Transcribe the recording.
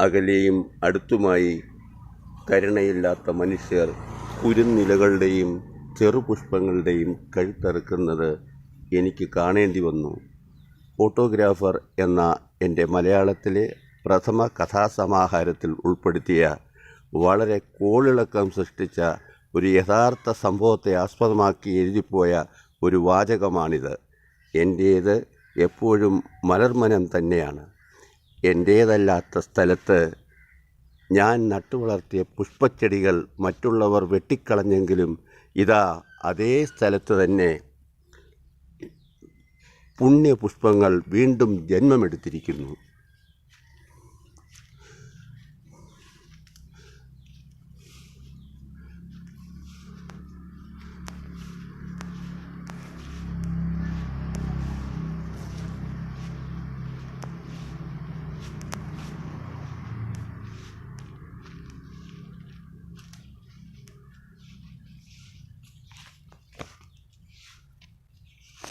അകലെയും അടുത്തുമായി കരുണയില്ലാത്ത മനുഷ്യർ കുരുന്നിലകളുടെയും ചെറുപുഷ്പങ്ങളുടെയും കഴുത്തറുക്കുന്നത് എനിക്ക് കാണേണ്ടി വന്നു. ഫോട്ടോഗ്രാഫർ എന്ന എന്റെ മലയാളത്തിലെ പ്രഥമ കഥാസമാഹാരത്തിൽ ഉൾപ്പെടുത്തിയ വളരെ കോളിളക്കം സൃഷ്ടിച്ച ഒരു യഥാർത്ഥ സംഭവത്തെ ആസ്പദമാക്കി എഴുതിപ്പോയ ഒരു വാചകമാണിത്. എന്റേത് എപ്പോഴും മലർമനം തന്നെയാണ്. എന്റേതല്ലാത്ത സ്ഥലത്ത് ഞാൻ നട്ടുവളർത്തിയ പുഷ്പച്ചെടികൾ മറ്റുള്ളവർ വെട്ടിക്കളഞ്ഞെങ്കിലും ഇതാ അതേ സ്ഥലത്ത് തന്നെ പുണ്യപുഷ്പങ്ങൾ വീണ്ടും ജന്മമെടുത്തിരിക്കുന്നു.